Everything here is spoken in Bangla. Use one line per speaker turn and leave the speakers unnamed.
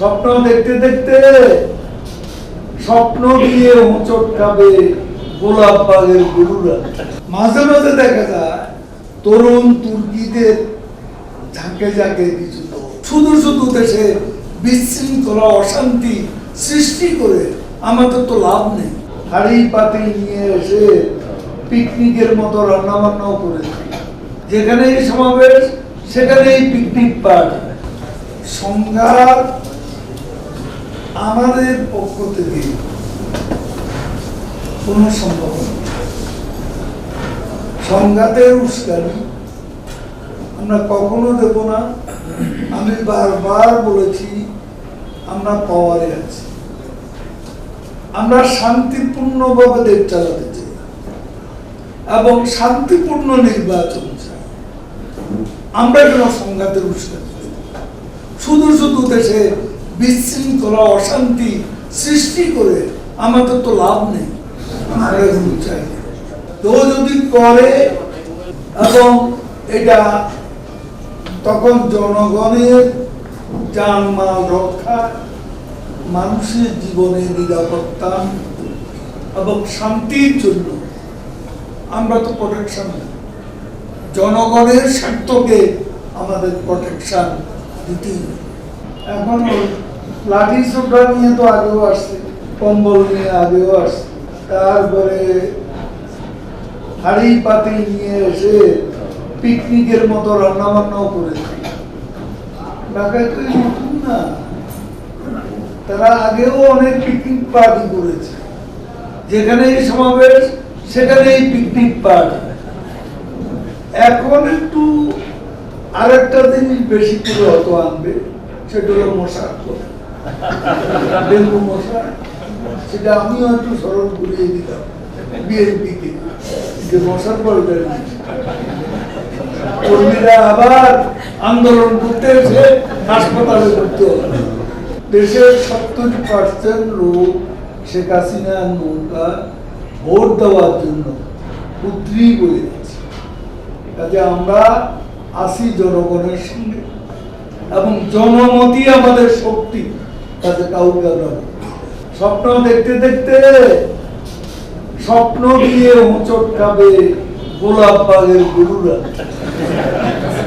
স্বপ্ন দেখতে দেখতে স্বপ্ন দিয়ে হোঁচট খাবে গোলাপ বাগের গরুরা। মাঝে মাঝে দেখা যায়, তরুণ তুর্কিদের ঝাঁকে ঝাঁকে কিছু শুধু শুধু দেশে বিশৃঙ্খলা, অশান্তি সৃষ্টি করে। আমাদের তো লাভ নেই। হাড়ি পাতি নিয়ে এসে পিকনিকের মতো রান্না বান্নাও করেছি যেখানেই সমাবেশ, সেখানেই পিকনিক পার্টি। সংঘাত আমাদের পক্ষ থেকে কোনো সম্ভব সংঘাতের উস্কানি আমরা কখনো দেব না। আমি বারবার বলেছি, আমরা পাওয়ারে আছি। আমরা শান্তিপূর্ণভাবে দেশ চালাতে চাই এবং শান্তিপূর্ণ নির্বাচন চাই। আমরা কেন সংঘাতের উস্কানি? শুধু শুধু দেশে বিশৃঙ্খলা, অশান্তি সৃষ্টি করে আমাদের তো লাভ নেই চাই। তো যদি করে এবং এটা তখন জনগণের জানমাল রক্ষা, মানুষের জীবনের নিরাপত্তা এবং শান্তির জন্য আমরা তো প্রোটেকশন জনগণের স্বার্থকে আমাদের প্রোটেকশন দিতেই। এখন লাঠি সোটা নিয়ে তো আগেও আসছে, কম্বল নিয়ে আগেও আসছে। তারপরে হাড়ি পাতি নিয়ে এসে পিকনিকের মতো রান্না বান্নাও করেছে। ঢাকায় তো নতুন না। তারা আগেও অনেক পিকনিক পার্টি করেছে। যেখানেই সমাবেশ, সেখানেই পিকনিক পার্টি এখন একটু আরেকটা জিনিস বেশি করে অত আনবে, সেটা হলো মশার কথা। ডেঙ্গু সেটা আমিও একটু স্মরণ করিয়ে দিতাম বিএনপিকে যে মশার পর্বে কর্মীরা আবার আন্দোলন করতে এসে হাসপাতালে দেশের সত্তর পার্সেন্ট লোক শেখ হাসিনার নৌকা ভোট দেওয়ার জন্য উদ্রি বলে যাচ্ছে কাজে আমরা আসি জনগণের সঙ্গে। এবং জনমতই আমাদের শক্তি। তাতে কাউকে। স্বপ্ন দেখতে দেখতে স্বপ্ন দিয়ে হোঁচট খাবে গোলাপ বাগের গরুরা